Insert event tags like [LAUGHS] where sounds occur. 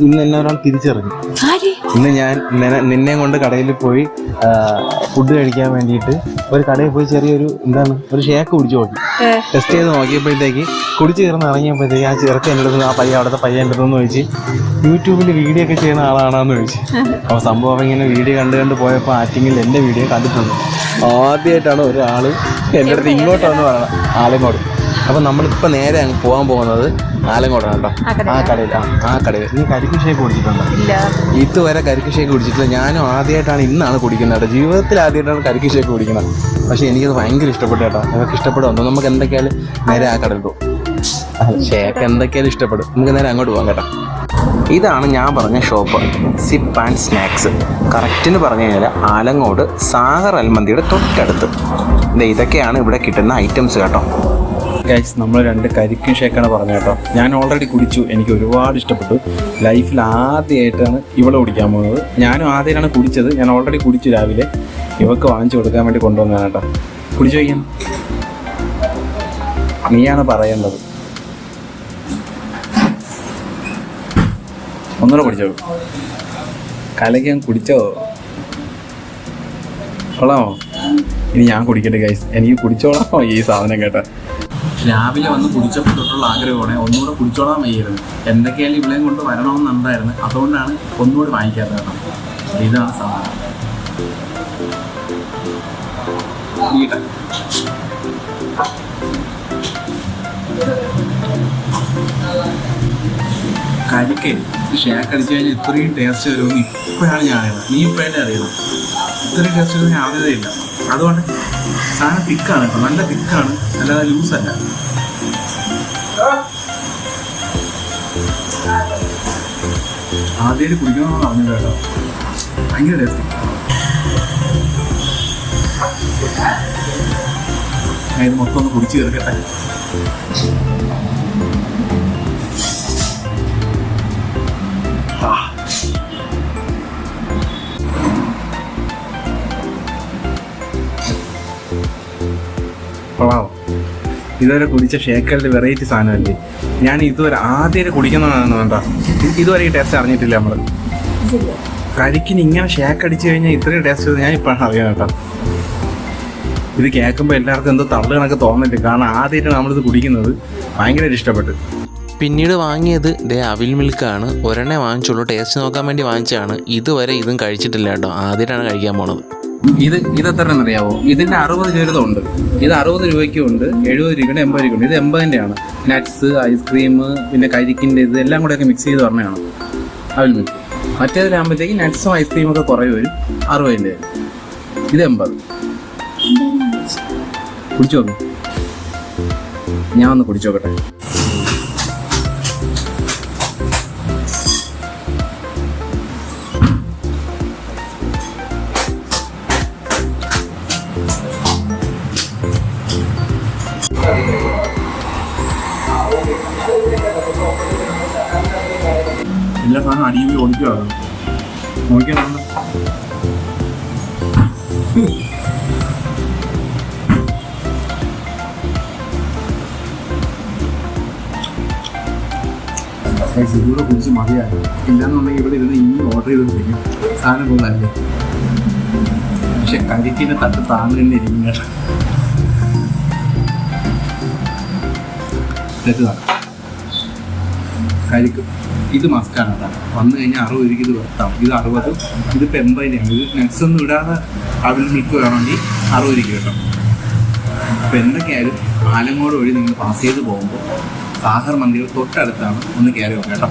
ഇന്ന് എന്നെ ഒരാൾ തിരിച്ചറിഞ്ഞു. ഇന്ന് ഞാൻ നിന്നെ- കൊണ്ട് കടയിൽ പോയി ഫുഡ് കഴിക്കാൻ വേണ്ടിയിട്ട് ഒരു കടയിൽ പോയി ചെറിയൊരു എന്താണ് ഒരു ഷേക്ക് കുടിച്ചു നോക്കി. ടെസ്റ്റ് ചെയ്ത് നോക്കിയപ്പോഴത്തേക്ക് കുടിച്ച് കയറുന്ന ഇറങ്ങിയപ്പോഴത്തേക്ക് ആ ചെറുക്കൻ എന്റെ അടുത്ത് ആ പയ്യ അവിടുത്തെ പയ്യ എന്റെ അടുത്തെന്ന് ചോദിച്ച് യൂട്യൂബിൽ വീഡിയോ ഒക്കെ ചെയ്യുന്ന ആളാണെന്ന് ചോദിച്ചു. അപ്പോൾ സംഭവം ഇങ്ങനെ വീഡിയോ കണ്ട് കണ്ട് പോയപ്പോൾ ആറ്റിങ്ങിൽ എന്റെ വീഡിയോ കണ്ടിട്ടുണ്ട്. ആദ്യമായിട്ടാണ് ഒരാൾ എന്റെ അടുത്ത് ഇങ്ങോട്ട് വന്ന് പറയണം ആലങ്ങോട്. അപ്പോൾ നമ്മളിപ്പോൾ നേരെ അങ്ങ് പോകാൻ പോകുന്നത് ആലങ്ങോടാണ് കേട്ടോ ആ കടയിൽ. ആ ആ കടയിൽ. നീ കരിക്ക് ഷേക്ക് കുടിച്ചിട്ടുണ്ടോ? ഇല്ല. ഇതുവരെ കരിക്ക് ഷേക്ക് കുടിച്ചിട്ടില്ല. ഞാനും ആദ്യമായിട്ടാണ് ഇന്നാണ് കുടിക്കുന്നത് കേട്ടോ. ജീവിതത്തിൽ ആദ്യമായിട്ടാണ് കരിക്ക് ഷേക്ക് കുടിക്കുന്നത്. പക്ഷെ എനിക്കത് ഭയങ്കര ഇഷ്ടപ്പെട്ടു കേട്ടോ. നിങ്ങൾക്ക് ഇഷ്ടപ്പെടുമോ നമുക്ക് എന്തൊക്കെയാലും നേരെ ആ കടയിൽ പോകും ഷേക്ക് എന്തൊക്കെയാലും ഇഷ്ടപ്പെടും. നമുക്ക് നേരെ അങ്ങോട്ട് പോകാം കേട്ടോ. ഇതാണ് ഞാൻ പറഞ്ഞ ഷോപ്പ്. സിപ്പ് ആൻഡ് സ്നാക്സ് കറക്റ്റിന് പറഞ്ഞു കഴിഞ്ഞാൽ ആലങ്ങോട് സാഗർ അൽമന്തിയുടെ തൊട്ടടുത്ത്. ദേ ഇതൊക്കെയാണ് ഇവിടെ കിട്ടുന്ന ഐറ്റംസ് കേട്ടോ. ഗൈസ് നമ്മൾ രണ്ട് കരിക്കും ഷേക്കാണ് പറഞ്ഞത് കേട്ടോ. ഞാൻ ഓൾറെഡി കുടിച്ചു എനിക്ക് ഒരുപാട് ഇഷ്ടപ്പെട്ടു. ലൈഫിൽ ആദ്യമായിട്ടാണ് ഇവളെ കുടിക്കാൻ പോകുന്നത്. ഞാനും ആദ്യമായിട്ടാണ് കുടിച്ചത്. ഞാൻ ഓൾറെഡി കുടിച്ചു രാവിലെ. ഇവക്ക് വാങ്ങിച്ചു കൊടുക്കാൻ വേണ്ടി കൊണ്ടുവന്നതാണ് കേട്ടോ. കുടിച്ചു കഴിക്കാൻ നീയാണ് പറയേണ്ടത്. ഒന്നുകൂടെ കുടിച്ചോ? കലയ്ക്ക് കുടിച്ചോ? കൊള്ളാമോ? ഇനി ഞാൻ കുടിക്കട്ടെ ഗൈസ് എനിക്ക് കുടിച്ചോളാമോ ഈ സാധനം കേട്ടോ. രാവിലെ വന്ന് കുടിച്ചപ്പോൾ തൊട്ടുള്ള ആഗ്രഹമാണ് ഒന്നുകൂടെ കുടിച്ചോളാൻ വയ്യായിരുന്നു. എന്തൊക്കെയായാലും ഇവിടെയും കൊണ്ട് വരണമെന്നുണ്ടായിരുന്നു അതുകൊണ്ടാണ് ഒന്നുകൂടി വാങ്ങിക്കാത്തത് കേട്ടോ. ഇതാണ് സാധനം. വീട്ടെ കരിക്ക് ഷേക്ക് അടിച്ചു കഴിഞ്ഞാൽ ഇത്രയും ടേസ്റ്റ് വരുമെന്ന് ഇപ്പോഴാണ് ഞാൻ അറിയുന്നത്. നീ ഇപ്പോഴല്ലേ അറിയുന്നത്? ഇത്രയും ടേസ്റ്റ് വരുന്ന ആവശ്യതയില്ല അതുകൊണ്ട് സാധനം തിക്കാണ് കേട്ടോ. നല്ല തിക്കാണ് അല്ലാതെ ലൂസല്ല ആദ്യമായിട്ട് കുടിക്കണമെന്ന് പറഞ്ഞത് കേട്ടോ. ഭയങ്കര ടേസ്റ്റ് ഇത് മൊത്തം ഒന്ന് കുടിച്ച് തീർക്കട്ടെ? കൊള്ളാമോ ഇതുവരെ കുടിച്ച ഷേക്കലിന്റെ വെറൈറ്റി സാധനമല്ലേ? ഞാൻ ഇതുവരെ ആദ്യം കുടിക്കുന്നതാണ് വേണ്ട ഇതുവരെ ഈ ടേസ്റ്റ് അറിഞ്ഞിട്ടില്ല നമ്മൾ കരിക്കിന് ഇങ്ങനെ ഷേക്ക് അടിച്ചു കഴിഞ്ഞാൽ ഇത്രയും ടേസ്റ്റ് ഞാൻ ഇപ്പോഴാണ് അറിയാൻ കേട്ടോ. ഇത് കേൾക്കുമ്പോൾ എല്ലാവർക്കും എന്തോ തള്ളു കണക്ക് തോന്നില്ല കാരണം ആദ്യമായിട്ടാണ് നമ്മളിത് കുടിക്കുന്നത്. ഭയങ്കരമായിട്ട് ഇഷ്ടപ്പെട്ടു. പിന്നീട് വാങ്ങിയത് ദേ അവിൽ മിൽക്കാണ്. ഒരെണ്ണേ വാങ്ങിച്ചുള്ളൂ. ടേസ്റ്റ് നോക്കാൻ വേണ്ടി വാങ്ങിച്ചതാണ്. ഇതുവരെ ഇതും കഴിച്ചിട്ടില്ല കേട്ടോ. ആദ്യമായിട്ടാണ് കഴിക്കാൻ പോണത്. ഇത് ഇത് എത്ര അറിയാവോ ഇതിന്റെ അറുപത് രൂപ ഉണ്ട് ഇത് അറുപത് രൂപയ്ക്കും ഉണ്ട് എഴുപത് രൂപയുടെ എൺപത് രൂപയ്ക്കുണ്ട്. ഇത് എൺപതിന്റെ ആണ് നട്ട്സ് ഐസ്ക്രീം പിന്നെ കരിക്കിന്റെ ഇത് എല്ലാം കൂടെ ഒക്കെ മിക്സ് ചെയ്ത് പറഞ്ഞതാണ്. അതിൽ മിൽക്ക് മറ്റേതിലാകുമ്പോഴത്തേക്ക് നട്ട്സും ഐസ്ക്രീമും ഒക്കെ കുറേ വരും. അറുപതിന്റെ ഇത് എൺപത്. കുടിച്ചു നോക്കും ഞാൻ ഒന്ന് കുടിച്ചു നോക്കട്ടെ എല്ലാ സാധനം അടിയിൽ ഓടിക്കുകയാണ് നോക്കിയാണ് [LAUGHS] ഇതുകൂടെ കുടിച്ച് മതിയായി. ഇല്ലാന്നുണ്ടെങ്കിൽ ഇവിടെ ഇരുന്ന് ഇനി ഓർഡർ ചെയ്ത് പിടിക്കും സാധനം കൊള്ളാല്ലേ പക്ഷെ കരിക്കിന്റെ തട്ട് താന്ന് തന്നെ കരിക്ക് ഇത് മസ്റ്റാണ് കേട്ടോ. വന്നു കഴിഞ്ഞാൽ അറുപത് രൂപയ്ക്ക് ഇത് വെട്ടാം. ഇത് അറുപത് ഇതിപ്പോൾ എൺപതിനാണ് ഇത് നെക്സ് ഒന്നും ഇടാതെ അവിൽ മിൽക്ക് വേണമെങ്കിൽ അറുപത് രൂപയ്ക്ക് കിട്ടും അപ്പോൾ എന്തൊക്കെയായാലും ആലങ്ങോട് വഴി നിങ്ങൾ പാസ് ചെയ്ത് പോകുമ്പോൾ സാഹർ മന്ദിരം തൊട്ടടുത്താണ് ഒന്ന് കയറി നോക്കാം കേട്ടോ.